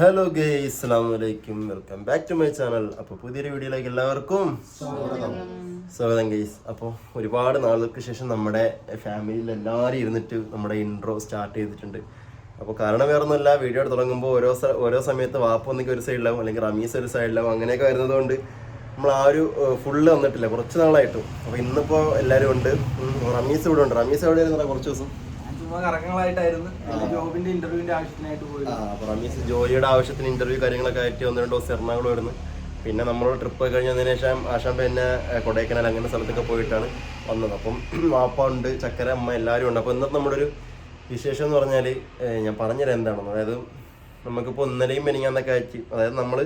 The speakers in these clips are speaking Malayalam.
ഹലോ ഗേ വലൈക്കും welcome back to my channel അപ്പോൾ പുതിയൊരു വീഡിയോയിലേക്ക് എല്ലാവർക്കും സ്വാഗതം. ഗെയ്സ് അപ്പോൾ ഒരുപാട് നാളുകൾക്ക് ശേഷം നമ്മുടെ ഫാമിലിയിൽ എല്ലാവരും ഇരുന്നിട്ട് നമ്മുടെ ഇൻട്രോ സ്റ്റാർട്ട് ചെയ്തിട്ടുണ്ട്. അപ്പോൾ കാരണം വേറെ ഒന്നുമല്ല വീഡിയോ തുടങ്ങുമ്പോൾ ഓരോ ഓരോ സമയത്ത് വാപ്പ ഒന്നിക്ക് ഒരു സൈഡിലാവും അല്ലെങ്കിൽ റമീസ് ഒരു സൈഡിലാവും അങ്ങനെയൊക്കെ വരുന്നതുകൊണ്ട് നമ്മൾ ആ ഒരു ഫുള്ള് വന്നിട്ടില്ല. കുറച്ച് നാളായിട്ടും. അപ്പോൾ ഇന്നിപ്പോൾ എല്ലാവരും ഉണ്ട്. റമീസ് ഇവിടെ ഉണ്ട്. റമീസ് എവിടെ ആയിരുന്നു കുറച്ച് ദിവസം ചുമ്മാ ജോബിന്റെ ഇന്റർവ്യൂവിന്റെ ആവശ്യത്തിനായിട്ട് പോയി ആ, അപ്പൊ റമീസ് ജോലിയുടെ ആവശ്യത്തിന് ഇന്റർവ്യൂ കാര്യങ്ങളൊക്കെ ആയിട്ട് ഒന്ന് രണ്ട് ദിവസം എറണാകുളം വരുന്നു പിന്നെ നമ്മൾ ട്രിപ്പ് കഴിഞ്ഞതിന് ശേഷം ആശാൻ പിന്നെ കൊടൈക്കനാൽ അങ്ങനെ സ്ഥലത്തൊക്കെ പോയിട്ടാണ് വന്നത്. അപ്പം വാപ്പ ഉണ്ട് ചക്കര അമ്മ എല്ലാവരും ഉണ്ട്. അപ്പോൾ ഇന്നത്തെ നമ്മുടെ ഒരു വിശേഷം എന്ന് പറഞ്ഞാൽ ഞാൻ പറഞ്ഞുതരാം എന്താണെന്ന്. അതായത് നമുക്കിപ്പോൾ ഒന്നരയും മെനിങ്ങാന്നൊക്കെ ആയിട്ട് അതായത് നമ്മൾ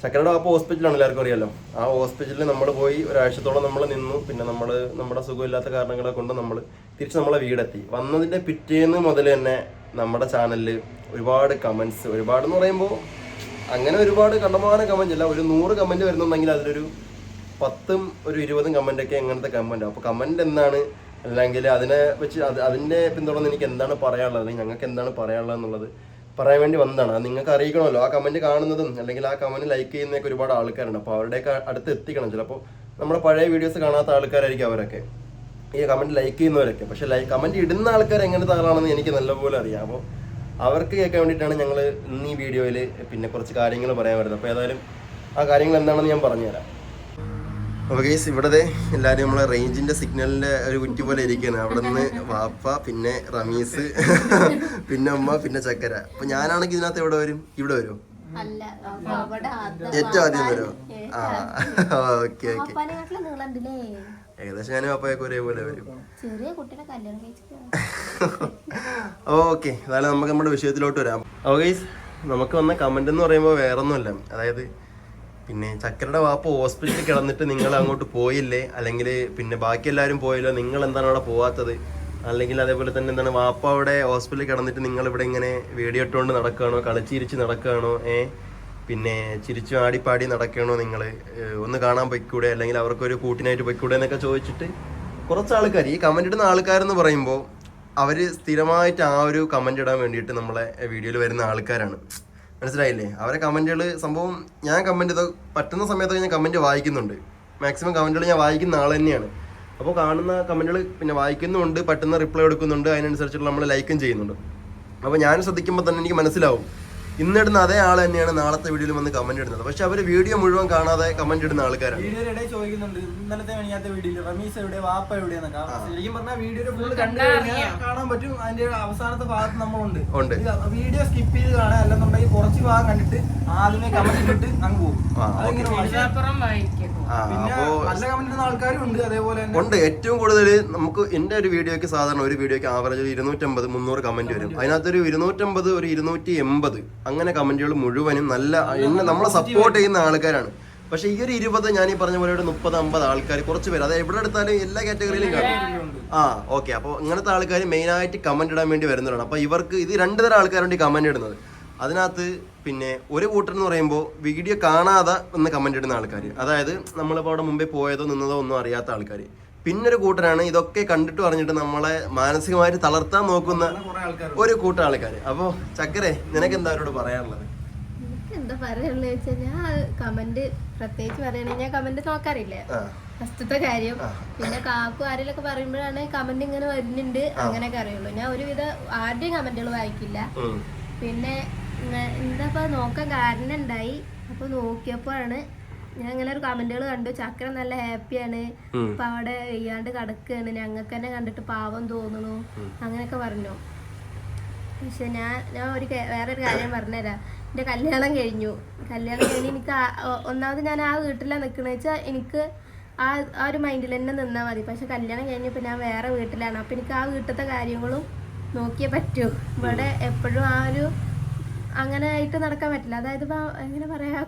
ചക്കരയുടെ വാപ്പ ഹോസ്പിറ്റലാണ് എല്ലാവർക്കും അറിയാലോ. ആ ഹോസ്പിറ്റലിൽ നമ്മൾ പോയി ഒരാഴ്ചത്തോളം നമ്മൾ നിന്നു. പിന്നെ നമ്മൾ നമ്മുടെ സുഖമില്ലാത്ത കാരണങ്ങളെ കൊണ്ട് നമ്മൾ തിരിച്ച് നമ്മളെ വീടെത്തി. വന്നതിന്റെ പിറ്റേന്ന് മുതൽ തന്നെ നമ്മുടെ ചാനലിൽ ഒരുപാട് കമൻസ് ഒരുപാട് എന്ന് പറയുമ്പോൾ അങ്ങനെ ഒരുപാട് കണ്ടമാനം കമന്റ് അല്ല ഒരു നൂറ് കമന്റ് വരുന്നുണ്ടെങ്കിൽ അതിലൊരു പത്തും ഒരു ഇരുപതും കമന്റൊക്കെ ഒക്കെ അങ്ങനത്തെ കമന്റ് അപ്പോൾ കമന്റ് എന്താണ്? അല്ലെങ്കിൽ അതിനെ വെച്ച് അത് അതിന്റെ പിന്തുടർന്ന് എനിക്ക് എന്താണ് പറയാനുള്ളത്? അല്ലെങ്കിൽ ഞങ്ങൾക്ക് എന്താണ് പറയാനുള്ളത് എന്നുള്ളത് പറയാൻ വേണ്ടി വന്നതാണ്. നിങ്ങൾക്ക് അറിയിക്കണമല്ലോ. ആ കമന്റ് കാണുന്നതും അല്ലെങ്കിൽ ആ കമന്റ് ലൈക്ക് ചെയ്യുന്നതൊക്കെ ഒരുപാട് ആൾക്കാരുണ്ട്. അപ്പോൾ അവരുടെയൊക്കെ അടുത്ത് എത്തിക്കണം. ചിലപ്പോൾ നമ്മുടെ പഴയ വീഡിയോസ് കാണാത്ത ആൾക്കാരായിരിക്കും അവരൊക്കെ. ഈ കമന്റ് ലൈക്ക് ചെയ്യുന്നവരൊക്കെ. പക്ഷേ ലൈക്ക് കമന്റ് ഇടുന്ന ആൾക്കാർ എങ്ങനത്തെ ആളാണെന്ന് എനിക്ക് നല്ലപോലെ അറിയാം. അപ്പോൾ അവർക്ക് കേൾക്കാൻ വേണ്ടിയിട്ടാണ് ഞങ്ങൾ ഇന്ന് ഈ വീഡിയോയിൽ പിന്നെ കുറച്ച് കാര്യങ്ങൾ പറയാൻ വരുന്നത്. അപ്പോൾ ഏതായാലും ആ കാര്യങ്ങൾ എന്താണെന്ന് ഞാൻ പറഞ്ഞുതരാം. അപ്പോൾ കേസ് ഇവിടെ എല്ലാവരും നമ്മളെ റേഞ്ചിന്റെ സിഗ്നലിന്റെ ഒരു കുറ്റി പോലെ ഇരിക്കുകയാണ് അവിടെ നിന്ന് വാപ്പ പിന്നെ റമീസ് പിന്നെ അമ്മ പിന്നെ ചക്കര. അപ്പൊ ഞാനാണെങ്കിൽ ഇതിനകത്ത് എവിടെ വരും? ഇവിടെ വരും? അപ്പൊ ഏറ്റവും ആദ്യം വരും? ആ ഓക്കെ ഓക്കെ ഏകദേശം ഞാനും അപ്പയൊക്കെ ഒരേപോലെ വരും. ഓക്കെ അതായത് നമുക്ക് നമ്മുടെ വിഷയത്തിലോട്ട് വരാം. ഓ ഗൈസ് നമുക്ക് വന്ന കമന്റ് എന്ന് പറയുമ്പോൾ വേറൊന്നുമല്ല. അതായത് പിന്നെ ചക്കരയുടെ വാപ്പ ഹോസ്പിറ്റലിൽ കിടന്നിട്ട് നിങ്ങൾ അങ്ങോട്ട് പോയില്ലേ? അല്ലെങ്കിൽ പിന്നെ ബാക്കി എല്ലാവരും പോയല്ലോ? നിങ്ങൾ എന്താണ് അവിടെ പോവാത്തത്? അല്ലെങ്കിൽ അതേപോലെ തന്നെ എന്താണ് വാപ്പ അവിടെ ഹോസ്പിറ്റലിൽ കിടന്നിട്ട് നിങ്ങൾ ഇവിടെ ഇങ്ങനെ വീഡിയോ ഇട്ടുകൊണ്ട് നടക്കുകയാണോ? കളിച്ചിരിച്ച് നടക്കുകയാണോ? ഏ? പിന്നെ ചിരിച്ചു ആടിപ്പാടി നടക്കണോ നിങ്ങൾ? ഒന്ന് കാണാൻ പൊയ്ക്കൂടെ? അല്ലെങ്കിൽ അവർക്കൊരു കൂട്ടിനായിട്ട് പൊയ്ക്കൂടെ എന്നൊക്കെ ചോദിച്ചിട്ട് കുറച്ച് ആൾക്കാർ ഈ കമന്റ് ഇടുന്ന ആൾക്കാരെന്ന് പറയുമ്പോൾ അവർ സ്ഥിരമായിട്ട് ആ ഒരു കമന്റ് ഇടാൻ വേണ്ടിയിട്ട് നമ്മളെ വീഡിയോയിൽ വരുന്ന ആൾക്കാരാണ്. മനസ്സിലായില്ലേ? അവരെ കമന്റുകൾ സംഭവം ഞാൻ കമന്റ് ചെയ്ത പറ്റുന്ന സമയത്തൊക്കെ ഞാൻ കമന്റ് വായിക്കുന്നുണ്ട്. മാക്സിമം കമന്റുകൾ ഞാൻ വായിക്കുന്ന ആൾ തന്നെയാണ്. അപ്പോൾ കാണുന്ന കമന്റുകൾ പിന്നെ വായിക്കുന്നുണ്ട് പറ്റുന്ന റിപ്ലൈ എടുക്കുന്നുണ്ട് അതിനനുസരിച്ചുള്ള നമ്മൾ ലൈക്കും ചെയ്യുന്നുണ്ട്. അപ്പോൾ ഞാൻ ശ്രദ്ധിക്കുമ്പോൾ തന്നെ എനിക്ക് മനസ്സിലാവും. ഇന്നിടുന്ന അതേ ആൾ തന്നെയാണ് നാളത്തെ വീഡിയോയിൽ വന്ന് കമന്റ് ഇടുന്നത്. പക്ഷെ അവർ വീഡിയോ മുഴുവൻ കാണാതെ കമന്റ് ഇടുന്ന ആൾക്കാരാണ്. വീഡിയോയുടെ ചോദിക്കുന്നുണ്ട് ഇന്നലത്തെ വീഡിയോയിൽ റമീസ് എവിടെ? വാപ്പ ശരിക്കും പറഞ്ഞാൽ വീഡിയോയുടെ കണ്ടു കാണാൻ പറ്റും. അതിന്റെ അവസാനത്തെ ഭാഗത്ത് നമ്മളുണ്ട്. ഉണ്ട്. വീഡിയോ സ്കിപ്പ് ചെയ്ത് കാണാൻ അല്ലെന്നുണ്ടെങ്കിൽ കുറച്ച് ഭാഗം കണ്ടിട്ട് ആദ്യമേ കമന്റ് ഇട്ടിട്ട് അങ്ങ് പോകും. ആ, അതെങ്ങനെ പക്ഷേ അപ്പുറം വായിക്കുന്നു ആ പിന്നെ നല്ല കമന്റ് ഇടുന്ന ആൾക്കാരും ഉണ്ട്. അതേപോലെ തന്നെ ഉണ്ട്. ഏറ്റവും കൂടുതൽ നമുക്ക് എന്റെ ഒരു വീഡിയോക്ക് സാധാരണ ഒരു വീഡിയോക്ക് ആവറേജ് ഇരുന്നൂറ്റമ്പത് മുന്നൂറ് കമന്റ് വരും. അതിനകത്തൊരു ഇരുന്നൂറ്റമ്പത് ഒരു ഇരുന്നൂറ്റി എൺപത് അങ്ങനെ കമന്റുകൾ മുഴുവനും നല്ല എന്നെ നമ്മളെ സപ്പോർട്ട് ചെയ്യുന്ന ആൾക്കാരാണ്. പക്ഷെ ഈ ഒരു ഇരുപത് ഞാൻ ഈ പറഞ്ഞ പോലെ ഒരു മുപ്പത് അമ്പത് ആൾക്കാർ കുറച്ച് പേര് അതായത് എവിടെ എടുത്താലും എല്ലാ കാറ്റഗറിയിലും കാണും. ആ ഓക്കെ അപ്പോൾ ഇങ്ങനത്തെ ആൾക്കാർ മെയിനായിട്ട് കമന്റ് ഇടാൻ വേണ്ടി വരുന്നതാണ് അപ്പോൾ ഇവർക്ക് ഇത് രണ്ട് തരം ആൾക്കാരുണ്ട് ഈ കമന്റ് ഇടുന്നത്. അതിനകത്ത് പിന്നെ ഒരു കൂട്ടർ എന്ന് പറയുമ്പോൾ വീഡിയോ കാണാതെ ഒന്ന് കമന്റ് ഇടുന്ന ആൾക്കാർ അതായത് നമ്മളിപ്പോൾ അവിടെ മുമ്പേ പോയതോ നിന്നതോ ഒന്നും അറിയാത്ത ആൾക്കാർ പിന്നെ ഒരു കൂട്ടരാണ്. ഇതൊക്കെ കണ്ടിട്ട് പറഞ്ഞിട്ട് നമ്മളെ മാനസികമായിട്ട് തളർത്താൻ നോക്കുന്ന ഒരു കൂട്ടം ആൾക്കാര്. അപ്പോൾ ചക്കരെ നിനക്ക് എന്താ അവരോട് പറയാനുള്ളത്? എന്താ പറയാനുള്ളത് വെച്ചാൽ ഞാൻ കമന്റ് പ്രത്യേകിച്ച് പറയണെങ്കിൽ ഞാൻ കമന്റ് നോക്കാറില്ല. ഫസ്റ്റത്തെ കാര്യം. പിന്നെ കാക്കു ആരെങ്കിലൊക്കെ പറയുമ്പോഴാണ് കമന്റ് ഇങ്ങനെ വരുന്നുണ്ട്. അങ്ങനെയൊക്കെ അറിയുള്ളൂ. ഞാൻ ഒരുവിധ ആരുടെയും കമന്റുകൾ വായിക്കില്ല. പിന്നെ എന്താ നോക്കാൻ കാരണം ഉണ്ടായി അപ്പൊ നോക്കിയപ്പോഴാണ് ഞാൻ ഇങ്ങനെ ഒരു കമന്റുകൾ കണ്ടു. ചക്ര നല്ല ഹാപ്പിയാണ് ഇപ്പൊ അവിടെ വെയ്യാണ്ട് കിടക്കുകയാണ് ഞങ്ങൾക്ക് തന്നെ കണ്ടിട്ട് പാവം തോന്നുന്നു. അങ്ങനെയൊക്കെ പറഞ്ഞു. പക്ഷെ ഞാൻ ഞാൻ ഒരു വേറെ വേറൊരു കാര്യം പറഞ്ഞുതരാം. എന്റെ കല്യാണം കഴിഞ്ഞു. കല്യാണം കഴിഞ്ഞ് എനിക്ക് ഒന്നാമത് ഞാൻ ആ വീട്ടിലാണ് നിൽക്കണെന്ന് വെച്ചാൽ എനിക്ക് ആ ആ ഒരു മൈൻഡിൽ തന്നെ നിന്നാൽ മതി. പക്ഷെ കല്യാണം കഴിഞ്ഞപ്പോൾ ഞാൻ വേറെ വീട്ടിലാണ്. അപ്പം എനിക്ക് ആ വീട്ടിലത്തെ കാര്യങ്ങളും നോക്കിയേ പറ്റൂ. ഇവിടെ എപ്പോഴും ആ ഒരു അങ്ങനെ ആയിട്ട് നടക്കാൻ പറ്റില്ല. അതായത് എങ്ങനെ പറയാ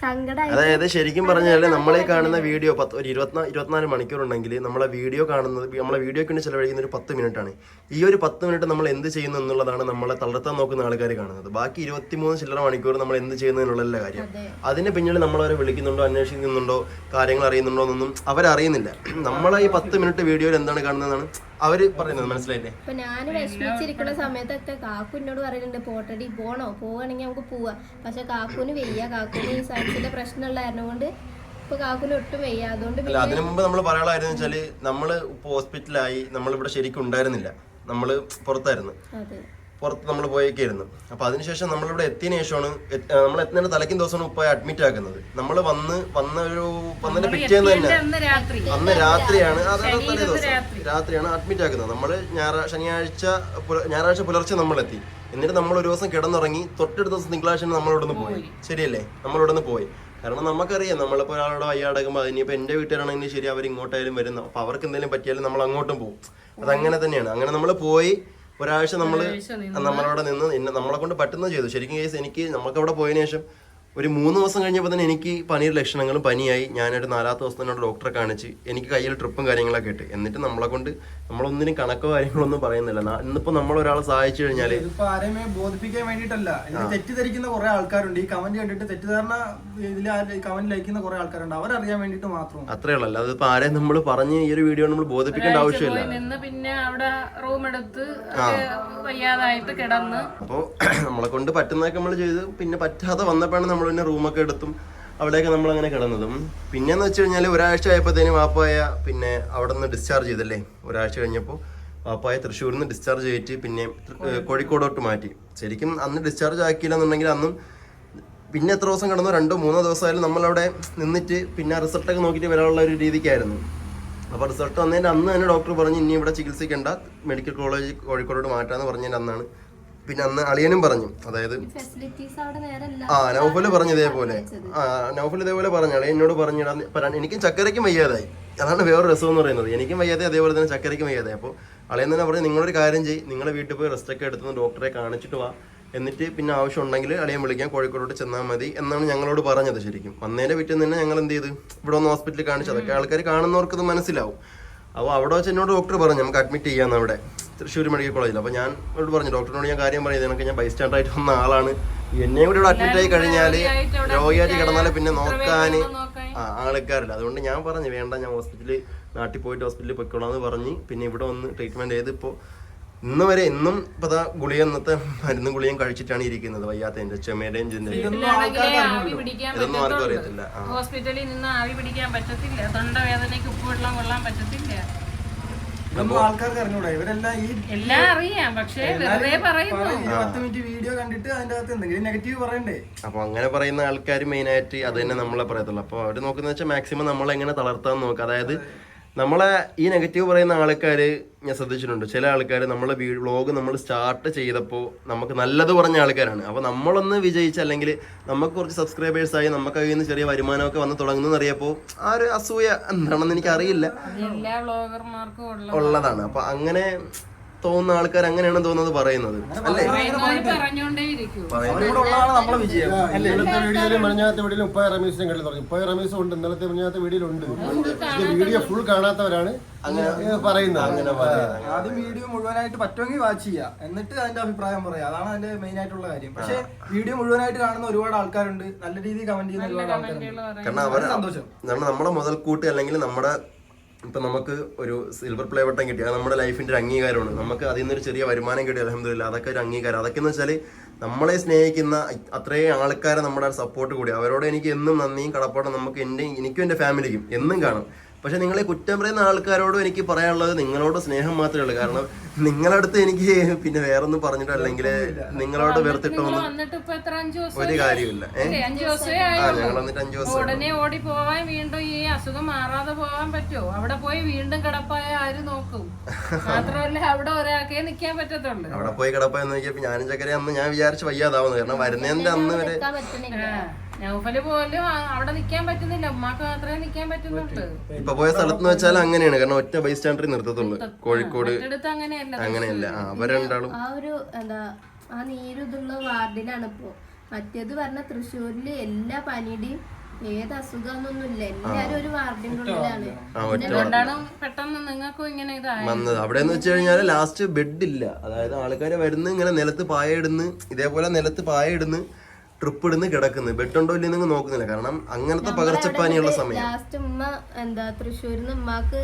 സങ്കടമായി അതായത് ശരിക്കും പറഞ്ഞാൽ നമ്മളെ കാണുന്ന വീഡിയോ പത്ത് ഒരു ഇരുപത്തിനാല് ഇരുപത്തിനാല് മണിക്കൂർ ഉണ്ടെങ്കിൽ നമ്മളെ വീഡിയോ കാണുന്നത് നമ്മളെ വീഡിയോക്ക് വേണ്ടി ചിലവഴിക്കുന്ന ഒരു പത്ത് മിനിറ്റ് ആണ് ഈ ഒരു പത്ത് മിനിറ്റ് നമ്മൾ എന്ത് ചെയ്യുന്നു എന്നുള്ളതാണ് നമ്മളെ തളർത്താൻ നോക്കുന്ന ആൾക്കാർ കാണുന്നത്. ബാക്കി ഇരുപത്തിമൂന്ന് ചില്ലറ മണിക്കൂർ നമ്മൾ എന്ത് ചെയ്യുന്നതിനുള്ള കാര്യം. അതെ. അതിന് പിന്നിൽ നമ്മളവരെ വിളിക്കുന്നുണ്ടോ അന്വേഷിക്കുന്നുണ്ടോ കാര്യങ്ങൾ അറിയുന്നുണ്ടോ എന്നൊന്നും അവരറിയുന്നില്ല. നമ്മളെ ഈ പത്ത് മിനിറ്റ് വീഡിയോയിൽ എന്താണ് കാണുന്നതാണ് അവർ പറയുന്നത് മനസ്സിലായില്ലേ? ഇപ്പൊ ഞാൻ വിഷമിച്ചിരിക്കുന്ന സമയത്തൊക്കെ കാക്കു എന്നോട് പറയുന്നുണ്ട് പോട്ടടി പോണോ? പോവാണെങ്കിൽ നമുക്ക് പോവാ. പക്ഷെ കാക്കുന് വെയ്യ. കാക്കുന് ഈ സയൻസിന്റെ പ്രശ്നമുള്ള കൊണ്ട് ഇപ്പൊ കാക്കുന് ഒട്ടും വയ്യ. അതുകൊണ്ട് അല്ല അതിനു മുമ്പ് നമ്മൾ പറയാനുള്ള കാര്യം എന്ന് വെച്ചാൽ നമ്മൾ ഇപ്പൊ ഹോസ്പിറ്റലായി നമ്മളിവിടെ ശരിക്കും ഉണ്ടായിരുന്നില്ല. നമ്മൾ പുറത്തായിരുന്നു. പുറത്ത് നമ്മൾ പോയേക്കായിരുന്നു. അപ്പോൾ അതിനുശേഷം നമ്മളിവിടെ എത്തിയതിനു ശേഷമാണ് നമ്മൾ എത്തുന്ന തലക്കും ദിവസമാണ് ഉപ്പ അഡ്മിറ്റ് ആക്കുന്നത്. നമ്മൾ വന്ന് വന്ന ഒരു വന്നതിന്റെ പിറ്റേന്ന് തന്നെ അന്ന് രാത്രി. അന്ന് രാത്രിയാണ് അതായത് തലേ ദിവസം രാത്രിയാണ് അഡ്മിറ്റ് ആക്കുന്നത്. നമ്മൾ ഞായറാഴ്ച ശനിയാഴ്ച ഞായറാഴ്ച പുലർച്ചെ നമ്മളെത്തി. എന്നിട്ട് നമ്മൾ ഒരു ദിവസം കിടന്നുറങ്ങി തൊട്ടടുത്ത ദിവസം തിങ്കളാഴ്ച നമ്മൾ ഇവിടെ നിന്ന് പോയി. ശരിയല്ലേ? നമ്മൾ ഇവിടെ നിന്ന് പോയി. കാരണം നമുക്കറിയാം നമ്മളിപ്പോൾ ഒരാളുടെ വയ്യാടക്കുമ്പോൾ അതിനിപ്പോൾ എന്റെ വീട്ടുകാരാണെങ്കിലും ശരി അവർ ഇങ്ങോട്ടായാലും വരുന്നു അപ്പോൾ അവർക്ക് എന്തെങ്കിലും പറ്റിയാലും നമ്മൾ അങ്ങോട്ടും പോകും അതങ്ങനെ തന്നെയാണ്. അങ്ങനെ നമ്മൾ പോയി ഒരാഴ്ച നമ്മൾ നമ്മളവിടെ നിന്ന് നമ്മളെ കൊണ്ട് പറ്റുന്നത് ചെയ്തു. ശരിക്കും കേസ് എനിക്ക് നമുക്ക് അവിടെ പോയതിനു ശേഷം ഒരു മൂന്ന് ദിവസം കഴിഞ്ഞപ്പോൾ തന്നെ എനിക്ക് പനിയുടെ ലക്ഷണങ്ങളും പനിയായി. ഞാനൊരു നാലാമത്തെ ദിവസം തന്നെ ഡോക്ടറെ കാണിച്ച് എനിക്ക് കയ്യിൽ ട്രിപ്പും കാര്യങ്ങളൊക്കെ ഇട്ട്. എന്നിട്ട് നമ്മളെ കൊണ്ട് നമ്മളൊന്നിനും കണക്കോ കാര്യങ്ങളൊന്നും പറയുന്നില്ല. ഇന്നിപ്പോ നമ്മൾ ഒരാളെ സഹായിച്ചു ആരെയുമേ ബോധിപ്പിക്കാൻ വേണ്ടിയിട്ടല്ല. തെറ്റിദ്ധരിക്കുന്ന കുറെ ആൾക്കാരുണ്ട്. ഈ കമന്റ് കണ്ടിട്ട് തെറ്റിദ്ധാരണ ഇതിൽ കമന്റ് ലയിക്കുന്ന കുറെ ആൾക്കാരുണ്ട്. അവരറിയാൻ വേണ്ടിട്ട് മാത്രം. അത്രേ ഉള്ളൂ. അല്ലാതെ അതിപ്പോ ആരെയും നമ്മൾ പറഞ്ഞ് ഈ ഒരു വീഡിയോ നമ്മൾ ബോധിപ്പിക്കേണ്ട ആവശ്യമില്ല. നിന്ന് പിന്നെ അവിടെ റൂം എടുത്ത് വയ്യാതായിട്ട് കിടന്ന്. അപ്പോൾ നമ്മളെ കൊണ്ട് പറ്റുന്നതൊക്കെ നമ്മൾ ചെയ്ത് പിന്നെ പറ്റാതെ വന്നപ്പോഴാണ് നമ്മൾ പിന്നെ റൂമൊക്കെ എടുത്തും അവിടെയൊക്കെ നമ്മൾ അങ്ങനെ കിടന്നതും. പിന്നെന്ന് വെച്ച് കഴിഞ്ഞാൽ ഒരാഴ്ച ആയപ്പോഴത്തേനും വാപ്പായ പിന്നെ അവിടെ നിന്ന് ഡിസ്ചാർജ് ചെയ്തല്ലേ? ഒരാഴ്ച കഴിഞ്ഞപ്പോൾ വാപ്പായ തൃശ്ശൂരിൽ നിന്ന് ഡിസ്ചാർജ് ചെയ്തിട്ട് പിന്നെ കോഴിക്കോടോട്ട് മാറ്റി. ശരിക്കും അന്ന് ഡിസ്ചാർജ് ആക്കിയില്ല എന്നുണ്ടെങ്കിൽ അന്നും പിന്നെ എത്ര ദിവസം കിടന്നു? രണ്ടോ മൂന്നോ ദിവസമായാലും നമ്മളവിടെ നിന്നിട്ട് പിന്നെ റിസൾട്ടൊക്കെ നോക്കിയിട്ട് വരാനുള്ള ഒരു രീതിക്കായിരുന്നു. അപ്പോൾ റിസൾട്ട് വന്നതിന്റെ അന്ന് തന്നെ ഡോക്ടർ പറഞ്ഞു ഇനി ഇവിടെ ചികിത്സിക്കേണ്ട. മെഡിക്കൽ കോളേജ് കോഴിക്കോടോട്ട് മാറ്റാമെന്ന് പറഞ്ഞതിന്റെ അന്നാണ് പിന്നെ അന്ന് അളിയനും പറഞ്ഞു അതായത് ആ നൗഫൽ പറഞ്ഞു ഇതേപോലെ. ആ നൗഫൽ ഇതേപോലെ പറഞ്ഞു അളിയൻ എന്നോട് പറഞ്ഞു "എടാ, നീ- എനിക്കും ചക്കരയ്ക്കും വയ്യാതായി. അതാണ് വേറെ രസം എന്ന് പറയുന്നത്. എനിക്കും വയ്യാതെ അതേപോലെ തന്നെ ചക്കരയ്ക്കും വയ്യാതായി. അപ്പോൾ അളിയൻ തന്നെ പറഞ്ഞു നിങ്ങളൊരു കാര്യം ചെയ്യും നിങ്ങളുടെ വീട്ടിൽ പോയി റെസ്റ്റ് ഒക്കെ എടുത്തു ഡോക്ടറെ കാണിച്ചിട്ട് വാ. എന്നിട്ട് പിന്നെ ആവശ്യം ഉണ്ടെങ്കിൽ അളിയൻ വിളിക്കാൻ കോഴിക്കോടോട്ട് ചെന്നാൽ മതി എന്നാണ് ഞങ്ങളോട് പറഞ്ഞത് ശരിക്കും. വന്നതിന്റെ പിറ്റേന്ന് തന്നെ ഞങ്ങൾ എന്ത് ചെയ്ത്? ഇവിടെ ഒന്ന് ഹോസ്പിറ്റലിൽ കാണിച്ചു. അതൊക്കെ ആൾക്കാർ കാണുന്നവർക്ക് മനസ്സിലാവും. അപ്പോൾ അവിടെ വെച്ച് എന്നോട് ഡോക്ടർ പറഞ്ഞു നമുക്ക് അഡ്മിറ്റ് ചെയ്യാമെന്ന് അവിടെ. തൃശ്ശൂർ മെഡിക്കൽ കോളേജിൽ. അപ്പോൾ ഞാൻ അവരോട് പറഞ്ഞു ഡോക്ടറിനോട് ഞാൻ കാര്യം പറയുന്നത് എനിക്ക് ഞാൻ ബൈസ്റ്റാൻഡർ ആയിട്ട് വന്ന ആളാണ്. എന്നെയും കൂടി ഇവിടെ അഡ്മിറ്റ് ആയി കഴിഞ്ഞാൽ രോഗിയായിട്ട് കിടന്നാൽ പിന്നെ നോക്കാൻ? ആൾക്കാരില്ല. അതുകൊണ്ട് ഞാൻ പറഞ്ഞു വേണ്ട ഞാൻ ഹോസ്പിറ്റലിൽ നാട്ടിൽ പോയിട്ട് ഹോസ്പിറ്റലിൽ പൊയ്ക്കോളാന്ന് പറഞ്ഞ് പിന്നെ ഇവിടെ വന്ന് ട്രീറ്റ്മെന്റ് ചെയ്ത് ഇപ്പോൾ ഇന്ന് വരെ ഇന്നും ഇപ്പൊ ദാ ഗുളിക ഇന്നത്തെ മരുന്നും ഗുളിയും കഴിച്ചിട്ടാണ് ഇരിക്കുന്നത്. വയ്യാത്തതിന്റെ പിടിക്കാൻ ഇതൊന്നും ആർക്കും അറിയത്തില്ല. ഹോസ്പിറ്റലിൽ നിന്ന് ആവി പിടിക്കാൻ പറ്റത്തില്ല. തൊണ്ടവേദനയ്ക്ക് ഉപ്പ് വെള്ളം കൊള്ളാൻ പറ്റത്തില്ല. ആൾക്കാർക്ക് അറിഞ്ഞൂടാ. ഇവരെല്ലാം ഈ എല്ലാം അറിയാം പക്ഷേ വെറുതെ പറയുന്നു. പത്ത് മിനിറ്റ് വീഡിയോ കണ്ടിട്ട് അതിന്റെ അകത്ത് എന്തെങ്കിലും നെഗറ്റീവ് പറയണ്ടേ? അപ്പൊ അങ്ങനെ പറയുന്ന ആൾക്കാർ മെയിൻ ആയിട്ട് അത് തന്നെ നമ്മളെ പറയത്തുള്ളൂ. അപ്പൊ അവർ നോക്കുന്ന വെച്ചാൽ മാക്സിമം നമ്മളെ എങ്ങനെ തളർത്താൻ നോക്കുക അതായത് നമ്മളെ ഈ നെഗറ്റീവ് പറയുന്ന ആൾക്കാർ ഞാൻ ശ്രദ്ധിച്ചിട്ടുണ്ട്. ചില ആൾക്കാർ നമ്മളെ വ്ലോഗ് നമ്മൾ സ്റ്റാർട്ട് ചെയ്തപ്പോൾ നമുക്ക് നല്ലത് പറഞ്ഞ ആൾക്കാരാണ്. അപ്പോൾ നമ്മളൊന്ന് വിജയിച്ച് അല്ലെങ്കിൽ നമുക്ക് കുറച്ച് സബ്സ്ക്രൈബേഴ്സ് ആയി നമുക്ക് അതിൽ നിന്ന് ചെറിയ വരുമാനമൊക്കെ വന്ന് തുടങ്ങുന്നു അറിയപ്പോൾ ആ ഒരു അസൂയ എന്താണെന്ന് എനിക്ക് അറിയില്ല അത് എല്ലാ ഉള്ളതാണ്. അപ്പോൾ അങ്ങനെ തോന്നുന്ന ആൾക്കാർ അങ്ങനെയാണ് തോന്നുന്നത് പറയുന്നത്. അല്ലേ? പറഞ്ഞോണ്ടേയിരിക്കും അവരും കൂടെ ഉള്ളതാണ് നമ്മളെ വിജയം. അല്ലേ? ഇന്നലത്തെ വീഡിയോയിലും മഞ്ഞാത്ത വീഡിയോയിലും ഉപ്പായ റമീസിനെ കണ്ടു തുടങ്ങി ഉപ്പായ റമീസ് ഉണ്ട്. ഇന്നലത്തെ മഞ്ഞാത്ത വീഡിയോയിലുണ്ട് വീഡിയോ ഫുൾ കാണാത്തവരാണ് അങ്ങനെ പറയുന്നത്. അങ്ങനെ ആദ്യം വീഡിയോ മുഴുവനായിട്ട് പറ്റുമെങ്കിൽ വാച്ച് ചെയ്യാം. എന്നിട്ട് അതിന്റെ അഭിപ്രായം പറയാം. അതാണ് അതിന്റെ മെയിൻ ആയിട്ടുള്ള കാര്യം. പക്ഷെ വീഡിയോ മുഴുവനായിട്ട് കാണുന്ന ഒരുപാട് ആൾക്കാരുണ്ട്. നല്ല രീതിയിൽ കമന്റ് ചെയ്യുന്ന ഒരുപാട് ആൾക്കാരുണ്ട്. കാരണം അവരെ സന്തോഷം. നമ്മുടെ മുതൽക്കൂട്ട് അല്ലെങ്കിൽ നമ്മുടെ ഇപ്പൊ നമുക്ക് ഒരു സിൽവർ പ്ലേ ബട്ടൺ കിട്ടി. അത് നമ്മുടെ ലൈഫിന്റെ ഒരു അംഗീകാരമാണ്. നമുക്ക് അതിൽ നിന്നൊരു ചെറിയ വരുമാനം കിട്ടി അലഹമില്ല അതൊക്കെ ഒരു അംഗീകാരം. അതൊക്കെ എന്ന് വെച്ചാൽ നമ്മളെ സ്നേഹിക്കുന്ന അത്രയും ആൾക്കാരെ നമ്മുടെ സപ്പോർട്ട് കൂടി. അവരോട് എനിക്ക് എന്നും നന്ദിയും കടപ്പാടും നമുക്ക് എന്റെ എനിക്കും എന്റെ ഫാമിലിക്കും എന്നും കാണും. പക്ഷെ നിങ്ങളെ കുറ്റം പറയുന്ന ആൾക്കാരോടും എനിക്ക് പറയാനുള്ളത് നിങ്ങളോട് സ്നേഹം മാത്രമേ ഉള്ളൂ. കാരണം നിങ്ങളടുത്ത് എനിക്ക് പിന്നെ വേറൊന്നും പറഞ്ഞിട്ടല്ലെങ്കിൽ നിങ്ങളോട് വെറുത്തിട്ടൊന്നും വന്നിട്ട് ഇപ്പൊ എത്ര അഞ്ചു ദിവസം ഒരു കാര്യമില്ല ആ ഞങ്ങൾ വന്നിട്ട് അഞ്ചു ദിവസം ഉടനെ ഓടി പോവാൻ വീണ്ടും ഈ അസുഖം മാറാതെ പോവാൻ പറ്റുമോ? അവിടെ പോയി വീണ്ടും കിടപ്പായ ആര് നോക്കും? മാത്രമല്ല അവിടെ ഒരാൾക്കേ നിക്കാൻ പറ്റത്തുള്ളൂ. അവിടെ പോയി കിടപ്പായെന്ന് നോക്കിയപ്പോ ഞാനും ചക്കര അന്ന് ഞാൻ വിചാരിച്ചു വയ്യാതാവുന്നു. കാരണം വരുന്നതിന്റെ അന്ന് വരെ നിൽക്കാൻ നൗഫൽ പോലും അവിടെ നിക്കാൻ പറ്റുന്നില്ല. ഉമ്മാക്ക് മാത്രമേ നിക്കാൻ പറ്റുന്നുള്ളൂ. ഇപ്പൊ പോയ സ്ഥലത്ത് എന്ന് വെച്ചാൽ അങ്ങനെയാണ്. കാരണം ഒറ്റ ബൈ സ്റ്റാൻഡറിൽ നിർത്തത്തുള്ളൂ. കോഴിക്കോട് അങ്ങനെയല്ല. അവരണ്ടാളും. ആ ഒരു എന്താ ആ നീരുതുള്ള വാർഡിലാണ് ഇപ്പോ. മറ്റേത് പറഞ്ഞ തൃശ്ശൂരിൽ എല്ലാ പനിയുടെയും ഏത് അസുഖമൊന്നുമില്ല. എല്ലാരും ഒരു വാർഡിന്റെ ഉള്ളിലാണ്. അതുകൊണ്ടാണ് പെട്ടെന്ന് നിങ്ങൾക്കും ഇങ്ങനെ ഇതായി വന്നത്. അവിടെ എന്ന് വെച്ച് കഴിഞ്ഞാൽ ലാസ്റ്റ് ബെഡ് ഇല്ല. അതായത് ആൾക്കാര് വരുന്ന ഇങ്ങനെ നിലത്ത് പായ ഇടുന്ന് ഇതേപോലെ നിലത്ത് പായ ഇടുന്ന് ട്രിപ്പ് ഇടുന്ന് കിടക്കുന്നത് ബെഡ് ഉണ്ടോ നിങ്ങൾ നോക്കുന്നില്ല. കാരണം അങ്ങനത്തെ പകർച്ചപ്പാനിയുള്ള സമയം. ലാസ്റ്റ് ഉമ്മ എന്താ തൃശ്ശൂരിൽ നിന്ന് ഉമ്മാക്ക്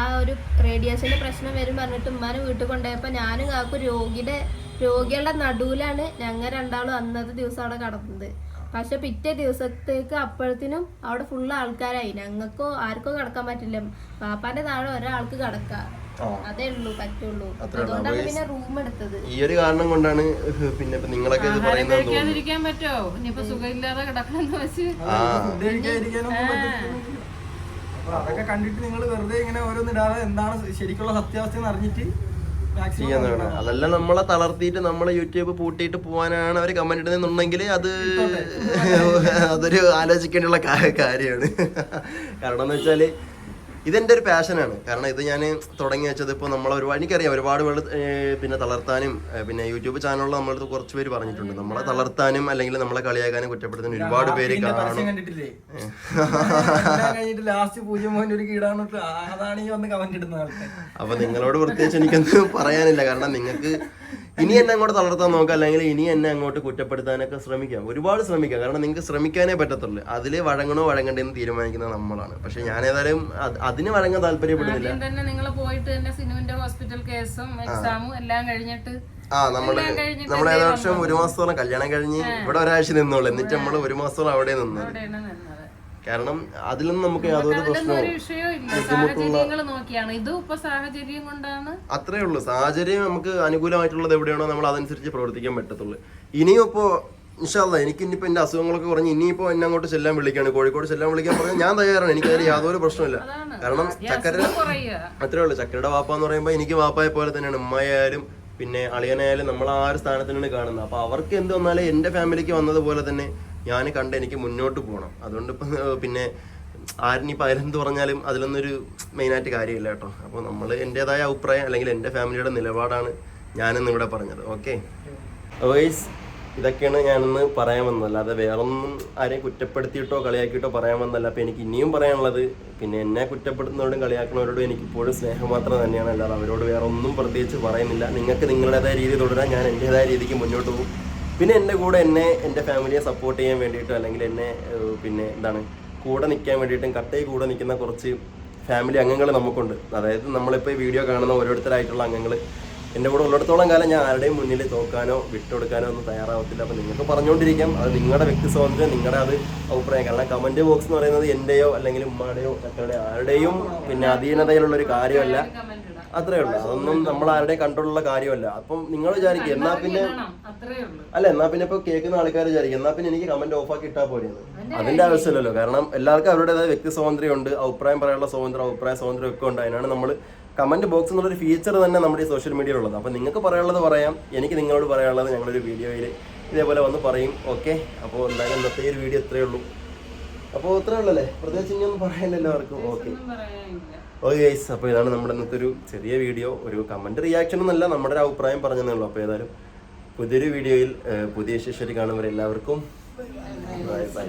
ആ ഒരു റേഡിയേഷന്റെ പ്രശ്നം വരും പറഞ്ഞിട്ട് ഉമ്മാനെ വീട്ടിൽ കൊണ്ടുപോയപ്പോ ഞാനും കാക്കും രോഗിയുടെ രോഗികളുടെ നടുവിലാണ് ഞങ്ങൾ രണ്ടാളും അന്നത്തെ ദിവസം അവിടെ കടന്നത്. പക്ഷെ പിറ്റേ ദിവസത്തേക്ക് അപ്പോഴത്തേനും അവിടെ ഫുള്ള് ആൾക്കാരായി. ഞങ്ങൾക്കോ ആർക്കോ കിടക്കാൻ പറ്റില്ല. പാപ്പാന്റെ താഴെ ഒരാൾക്ക് കടക്കാം. അതേ ഉള്ളൂ പറ്റുള്ളൂ. അതുകൊണ്ടാണ് പിന്നെ റൂം എടുത്തത്. ഈ ഒരു കാരണം കൊണ്ടാണ് പിന്നെ ഇപ്പൊ നിങ്ങളൊക്കെ ഇത് പറയുന്നത് കഴിക്കാതിരിക്കാൻ പറ്റോ ഇനിയിപ്പൊ സുഖമില്ലാതെ കിടക്കണമെന്ന് വെച്ച്. ആ. ഫുഡ് കഴിക്കാതിരിക്കാനൊന്നും അപ്പൊ അതൊക്കെ കണ്ടിട്ട് നിങ്ങൾ വെറുതെ ഇങ്ങനെ ഓരോന്നിടാതെ എന്താണ് ശരിക്കുള്ള സത്യാവസ്ഥ എന്ന് അറിഞ്ഞിട്ട് ചെയ്യാന്നാണ് അതല്ല നമ്മളെ തളർത്തിയിട്ട് നമ്മളെ യൂട്യൂബ് പൂട്ടിയിട്ട് പോവാനാണ് അവർ കമന്റ് ഇടുന്നുണ്ടെങ്കിൽ അത് അതൊരു ആലോചിക്കേണ്ടുള്ള കാര്യമാണ്. കാരണം എന്ന് വെച്ചാൽ ഇതെന്റെ ഒരു പാഷനാണ് കാരണം ഇത് ഞാൻ തുടങ്ങി വെച്ചത് ഇപ്പോൾ നമ്മൾ ഒരുപാട് എനിക്കറിയാം ഒരുപാട് പേര് പിന്നെ തളർത്താനും പിന്നെ യൂട്യൂബ് ചാനലിൽ നമ്മളടുത്ത് കുറച്ച് പേര് പറഞ്ഞിട്ടുണ്ട്. നമ്മളെ തളർത്താനും അല്ലെങ്കിൽ നമ്മളെ കളിയാക്കാനും കുറ്റപ്പെടുത്താനും ഒരുപാട് പേര് കാണും. അപ്പൊ നിങ്ങളോട് പ്രത്യേകിച്ച് എനിക്കൊന്നും പറയാനില്ല. കാരണം നിങ്ങൾക്ക് ഇനി എന്നെ അങ്ങോട്ട് തളർത്താൻ നോക്കാം അല്ലെങ്കിൽ ഇനി എന്നെ അങ്ങോട്ട് കുറ്റപ്പെടുത്താനൊക്കെ ശ്രമിക്കാം. ഒരുപാട് ശ്രമിക്കാം. കാരണം നിങ്ങൾക്ക് ശ്രമിക്കാനേ പറ്റത്തുള്ളൂ. അതിൽ വഴങ്ങണോ വഴങ്ങണ്ടെന്ന് തീരുമാനിക്കുന്നത് നമ്മളാണ്. പക്ഷെ ഞാൻ ഏതായാലും അത് അതിന് വഴങ്ങാൻ താല്പര്യപ്പെടുന്നില്ല. തന്നെ നിങ്ങൾ പോയിട്ട് തന്നെ സിനുവിന്റെ ഹോസ്പിറ്റൽ കേസും എക്സാമും എല്ലാം കഴിഞ്ഞിട്ട് ആ നമ്മൾ നമ്മൾ ഏകദേശം ഒരു മാസത്തോളം കല്യാണം കഴിഞ്ഞ് ഇവിടെ ഒരാഴ്ച നിന്നോളൂ എന്നിട്ട് നമ്മൾ ഒരു മാസത്തോളം അവിടെ നിന്നു നിന്നത്. കാരണം അതിലൊന്നും നമുക്ക് യാതൊരു പ്രശ്നവും നോക്കിയാണ്. ഇത് ഇപ്പൊ സാഹചര്യം കൊണ്ടാണ്. അത്രേ ഉള്ളൂ. സാഹചര്യം നമുക്ക് അനുകൂലമായിട്ടുള്ളത് എവിടെയാണോ നമ്മൾ അതനുസരിച്ച് പ്രവർത്തിക്കാൻ പറ്റത്തുള്ളൂ. ഇനിയും ഇപ്പോ ഇൻഷാല്ല എനിക്ക് ഇനിയിപ്പോൾ എന്റെ അസുഖങ്ങളൊക്കെ കുറഞ്ഞ് ഇനിയിപ്പോൾ എന്നെ അങ്ങോട്ട് ചെല്ലാൻ വിളിക്കുകയാണ്. കോഴിക്കോട് ചെല്ലാൻ വിളിക്കാൻ പറഞ്ഞാൽ ഞാൻ തയ്യാറാണ്. എനിക്ക് അതിൽ യാതൊരു പ്രശ്നമില്ല കാരണം ചക്കര അത്രേ ഉള്ളൂ. ചക്കരയുടെ വാപ്പ എന്ന് പറയുമ്പോൾ എനിക്ക് വാപ്പായ പോലെ തന്നെയാണ്. ഉമ്മയായാലും പിന്നെ അളിയനായാലും നമ്മൾ ആ ഒരു സ്ഥാനത്തിനാണ് കാണുന്നത്. അപ്പോൾ അവർക്ക് എന്ത് വന്നാലും എന്റെ ഫാമിലിക്ക് വന്നതുപോലെ തന്നെ ഞാൻ കണ്ട് എനിക്ക് മുന്നോട്ട് പോകണം അതുകൊണ്ട് ഇപ്പം പിന്നെ ആരിനിപ്പോൾ അതിലെന്ത് പറഞ്ഞാലും അതിലൊന്നൊരു മെയിനായിട്ട് കാര്യമില്ല കേട്ടോ. അപ്പോൾ നമ്മൾ എന്റെതായ അഭിപ്രായം അല്ലെങ്കിൽ എന്റെ ഫാമിലിയുടെ നിലപാടാണ് ഞാനിന്ന് ഇവിടെ പറഞ്ഞത്. ഓക്കെ? വൈസ് ഇതൊക്കെയാണ് ഞാനിന്ന് പറയാൻ വന്നത്. അല്ലാതെ വേറൊന്നും ആരെയും കുറ്റപ്പെടുത്തിയിട്ടോ കളിയാക്കിയിട്ടോ പറയാൻ വന്നല്ല അപ്പോൾ എനിക്ക് ഇനിയും പറയാനുള്ളത് പിന്നെ എന്നെ കുറ്റപ്പെടുത്തുന്നവരോടും കളിയാക്കുന്നവരോടും എനിക്ക് ഇപ്പോഴും സ്നേഹം മാത്രം തന്നെയാണ്. അല്ലാതെ അവരോട് വേറെ ഒന്നും പ്രത്യേകിച്ച് പറയുന്നില്ല. നിങ്ങൾക്ക് നിങ്ങളുടേതായ രീതി തുടരാൻ ഞാൻ എന്റെതായ രീതിക്ക് മുന്നോട്ട് പോകും. പിന്നെ എന്റെ കൂടെ എന്നെ എന്റെ ഫാമിലിയെ സപ്പോർട്ട് ചെയ്യാൻ വേണ്ടിയിട്ടോ അല്ലെങ്കിൽ എന്നെ പിന്നെ എന്താണ് കൂടെ നിൽക്കാൻ വേണ്ടിയിട്ടും കട്ടയിൽ കൂടെ നിൽക്കുന്ന കുറച്ച് ഫാമിലി അംഗങ്ങൾ നമുക്കുണ്ട്. അതായത് നമ്മളിപ്പോൾ ഈ വീഡിയോ കാണുന്ന ഓരോരുത്തരായിട്ടുള്ള അംഗങ്ങൾ എന്റെ കൂടെ ഉള്ളിടത്തോളം കാലം ഞാൻ ആരുടെയും മുന്നിൽ തോക്കാനോ വിട്ടുകൊടുക്കാനോ ഒന്നും തയ്യാറാവത്തില്ല. അപ്പോൾ നിങ്ങൾക്ക് പറഞ്ഞുകൊണ്ടിരിക്കാം. അത് നിങ്ങളുടെ വ്യക്തി സ്വാതന്ത്ര്യം നിങ്ങളുടെ അത് അഭിപ്രായം. കാരണം കമന്റ് ബോക്സ് എന്ന് പറയുന്നത് എന്റെയോ അല്ലെങ്കിൽ ഉമ്മയുടെയോ ചക്കയുടെ ആരുടെയും പിന്നെ അധീനതയിലുള്ള ഒരു കാര്യമല്ല. അത്രേ ഉള്ളൂ. അതൊന്നും നമ്മൾ ആരുടെ കൺട്രോളുള്ള കാര്യമല്ല. അപ്പം നിങ്ങൾ വിചാരിക്കും എന്നാ പിന്നെ അല്ല എന്നാ പിന്നെ ഇപ്പൊ കേൾക്കുന്ന ആൾക്കാർ വിചാരിക്കും എന്നാ പിന്നെ എനിക്ക് കമന്റ് ഓഫ് ആക്കി ഇട്ടാ പോരെയെന്ന് അതിന്റെ ആവശ്യമില്ലല്ലോ. കാരണം എല്ലാവർക്കും അവരുടേതായ വ്യക്തി സ്വാതന്ത്ര്യം ഉണ്ട് അഭിപ്രായം പറയാനുള്ള സ്വാതന്ത്ര്യം അഭിപ്രായ സ്വാതന്ത്ര്യം ഒക്കെ ഉണ്ട്. അതിനാണ് നമ്മൾ കമന്റ് ബോക്സ് എന്നുള്ളൊരു ഫീച്ചർ തന്നെ നമ്മുടെ ഈ സോഷ്യൽ മീഡിയയിലുള്ളത് അപ്പൊ നിങ്ങൾക്ക് പറയാനുള്ളത് പറയാം. എനിക്ക് നിങ്ങളോട് പറയാനുള്ളത് ഞങ്ങളൊരു വീഡിയോയിൽ ഇതേപോലെ വന്ന് പറയും. ഓക്കെ അപ്പോൾ എന്തായാലും ഇന്നത്തെ ഒരു വീഡിയോ ഇത്രയേ ഉള്ളൂ. അപ്പോൾ ഇത്രയേ ഉള്ളല്ലേ? പ്രത്യേകിച്ച് ഇനിയൊന്നും പറയാനില്ല എല്ലാവർക്കും. ഓക്കെ ഓക്കെ ഗൈസ് അപ്പോൾ ഇതാണ് നമ്മുടെ ഇന്നത്തെ ഒരു ചെറിയ വീഡിയോ ഒരു കമന്റ് റിയാക്ഷൻ എന്നല്ല നമ്മുടെ ഒരു അഭിപ്രായം പറഞ്ഞതേ ഉള്ളൂ. അപ്പോൾ ഏതായാലും പുതിയൊരു വീഡിയോയിൽ പുതിയ പുതിയ കാണുമ്പോൾ എല്ലാവർക്കും ബൈ ബൈ